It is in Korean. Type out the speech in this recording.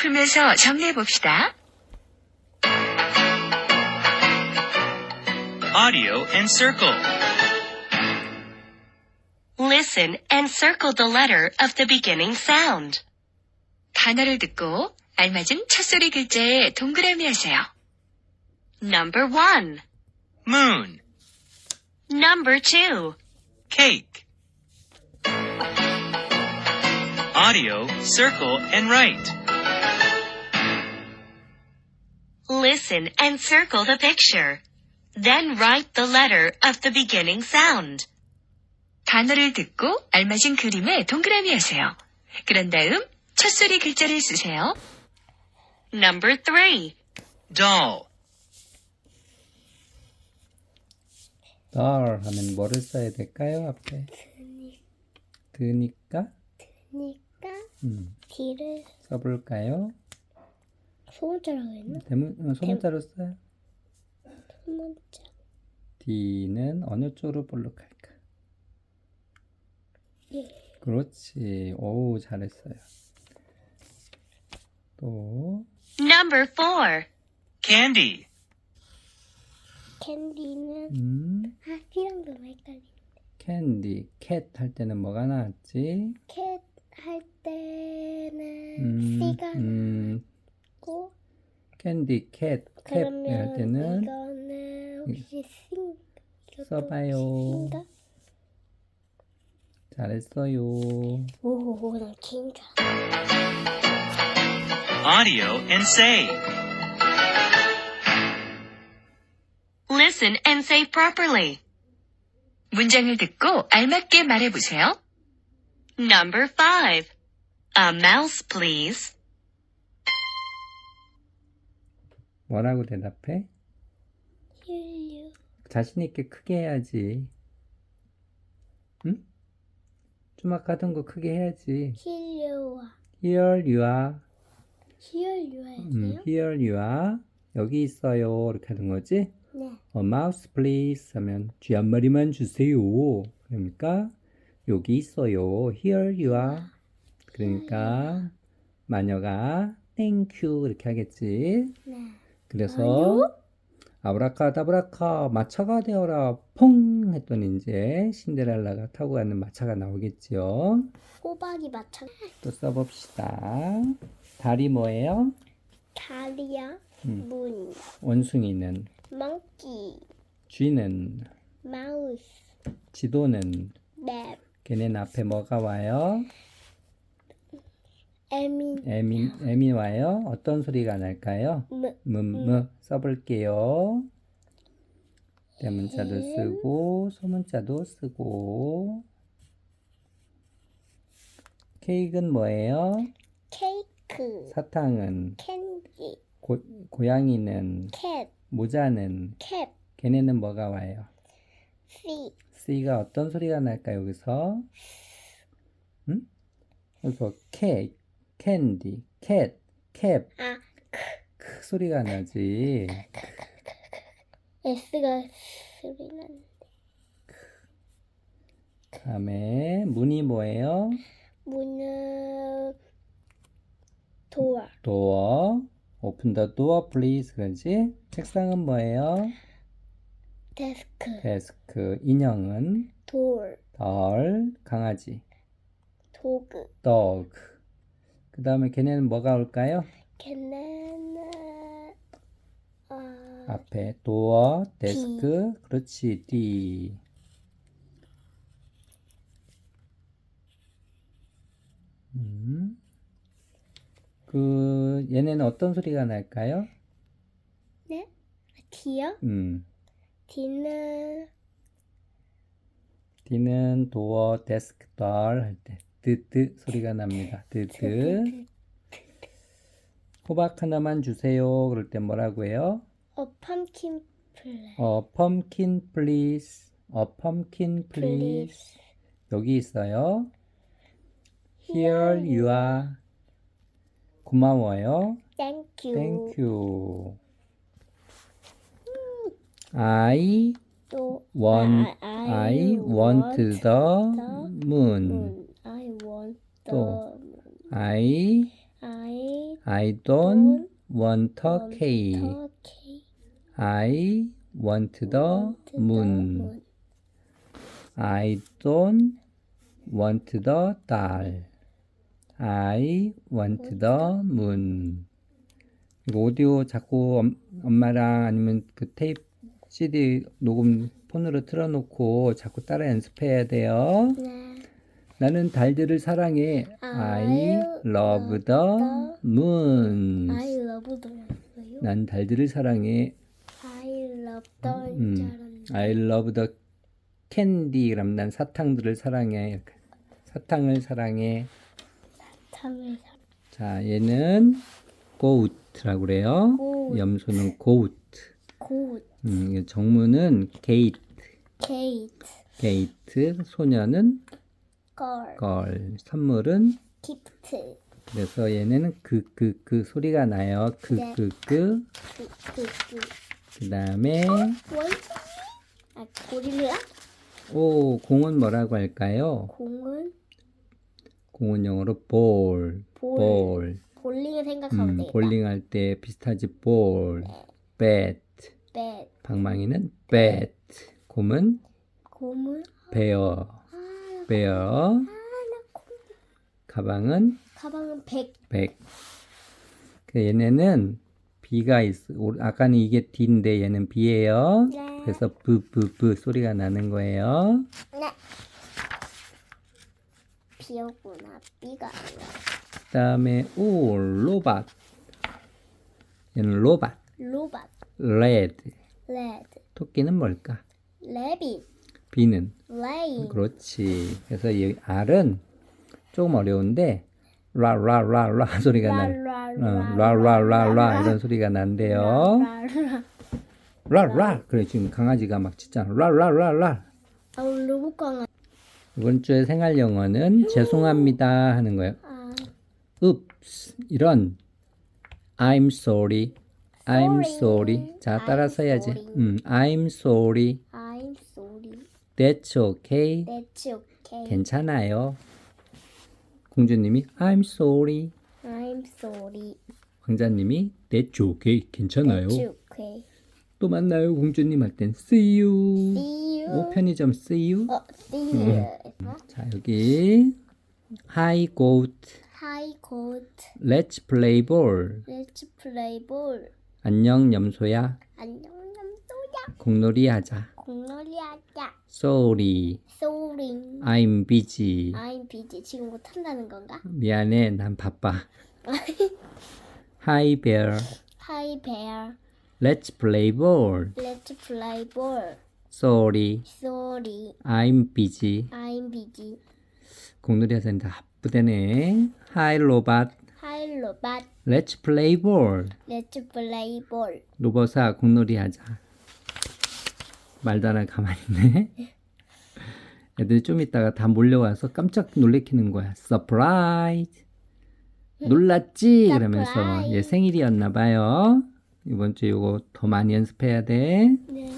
풀면서 정리해 봅시다. Audio and circle. Listen and circle the letter of the beginning sound. 단어를 듣고 알맞은 첫소리 글자에 동그라미 하세요. Number one. Moon. Number two. Cake. Audio, circle, and write. Listen and circle the picture. Then write the letter of the beginning sound. 단어를 듣고 알맞은 그림에 동그라미 하세요. 그런 다음 첫소리 글자를 쓰세요. Number three. Doll. 널 하면 뭐를 써야 될까요? 앞에 드니까 그러니까 음, 뒤를 써볼까요? 소문자라고 했나? 대문 어, 소문자로 써요. 소문자. D는 어느 쪽으로 볼록할까? 예. 그렇지. 오 잘했어요. 또 Number four. Candy. 캔디는 음, 아 C랑 너무 헷갈리. 캔디, 캣 할 때는 뭐가 나왔지? 캣 할 때는 음, C가 음, 나고 캔디, 캣, 캣 할 그러면 때는 이거는 혹시 싱 이것도 써봐요. 싱가? 잘했어요. 오난 긴가. Audio and say. Listen and say properly. 문장을 듣고 알맞게 말해보세요. Number five. A mouse, please. 뭐라고 대답해? 힐류. 자신 있게 크게 해야지. 응? 좀 아까 하던 거 크게 해야지. 힐류와 Here you are. 힐류해요? 음, here you are. 여기 있어요. 이렇게 하는 거지. 네. A mouse please 하면 쥐 한 마리만 주세요. 그러니까 여기 있어요. Here you are. 그러니까 마녀가 thank you 이렇게 하겠지. 네. 그래서 아브라카다브라카 마차가 되어라 퐁 했더니 이제 신데렐라가 타고 가는 마차가 나오겠지요. 호박이 맞춰. 또 써봅시다. 달이 뭐예요? 다리야. 음. 문. 원숭이는 monkey. 쥐는 mouse. 지도는 맵. 걔네 앞에 뭐가 와요? 에민. 에미, 에미 와요? 어떤 소리가 날까요? 무. 므므 써볼게요. 대문자도 음. 쓰고 소문자도 쓰고 케이크는 뭐예요? 케이크. 사탕은 캔디. 고, 고양이는 캣. 모자는 캡. 걔네는 뭐가 와요? 씨. C가 어떤 소리가 날까 여기서? 응? 여기서 케이크, 캔디, 캣, 캡, 아. 크 소리가 나지. S가 소리 나는. 다음에 문이 뭐예요? 문은 도어. door. open the door please. 그러지? 책상은 뭐예요? 데스크. 데스크. 인형은 돌. 덜. 강아지. 도구. dog. 그 다음에 걔네는 뭐가 올까요? 걔네는 어, 앞에 door, desk. 그렇지. D. 음. 그 얘네는 어떤 소리가 날까요? 네? D요? 음. D는 D는 도어, 데스크, 덜 할 때 드드 소리가 납니다. 드드. 호박 하나만 주세요. 그럴 때 뭐라고 해요? 어 펌킨 플레이. 어, pumpkin please. 어, pumpkin please. 여기 있어요. Here you are. 고마워요. Thank you. Thank you. I 또 want 아, I want the moon. moon. I want the 또. I I I don't want a cake. I want the moon. I don't want the doll. I want the moon. 이거 오디오 자꾸 엄, 엄마랑 아니면 그 테이프 CD 녹음 폰으로 틀어놓고 자꾸 따라 연습해야 돼요. 네. 나는 달들을 사랑해. I I love the moon. I love the 난 달들을 사랑해. I love the 음. I love the candy. 그럼 난 사탕들을 사랑해. 사탕을 사랑해. 탕을 자, 얘는 goat라고 그래요. goat. 염소는 goat. 곧 음, 이 정문은 gate. gate. 소녀는 걸. 선물은 기프트 그래서 얘네는 그 그 그 소리가 나요. 그 네. 그 그. 그그그 그 다음에 원숭이 아 고릴라 오 공은 뭐라고 할까요? 공은 공은 영어로. 볼 ball. 볼링을 생각하면 음, 되겠다 볼링 할 때 비슷하지 bat. 배 방망이는 bat. 곰은 bear. 아 나 bear. 가방은 가방은 백 백. 그 얘네는 B가 있어. 오- 아까는 이게 D인데 얘는 B예요. 네. 그래서 브브브 소리가 나는 거예요. 네. 비오구나 비가 아니라 그다음에 오 로봇. 얘는 로봇. 로봇 레드. 레드 토끼는 뭘까? 레빗 B는 레인 그렇지. 그래서 이 R은 조금 어려운데 라라라라 소리가 나. 어, 라라라라 이런 소리가 난대요. 라라. 그래 지금 강아지가 막 짖잖아. 라라라라. 아 로봇 강아 이번 주에 생활 영어는 죄송합니다 하는 거예요. 아 Oops. 이런 I'm sorry. I'm Sorry. 자, 따라서 해야지. 음, I'm sorry. That's okay. that's okay 괜찮아요. 공주님이 I'm sorry. I'm sorry 왕자님이 That's okay. 괜찮아요. that's okay 또 만나요, 공주님 할 땐 See you. see you 오, 편의점 See you. 어 see you 자, 여기 Hi goat. Hi goat Let's play ball. let's play ball 안녕 염소야. 안녕 남소야 공놀이 하자. 공놀이 하자 Sorry. sorry I'm busy. I'm busy 지금 못한다는 건가? 미안해, 난 바빠. Hi bear. Hi bear Let's play ball. let's play ball Sorry. sorry I'm busy. I'm busy 공놀이 하자는데 바쁘대네. Hi 로봇. Hi robot Let's play ball. let's play ball 로봇아 공놀이 하자. 하고 가만히 있네. 애들이 좀 있다가 다 몰려와서 깜짝 놀래키는 거야. 서프라이즈. 놀랐지? 그러면서. 얘 생일이었나 봐요. 이번 주에 이거 더 많이 연습해야 돼. 네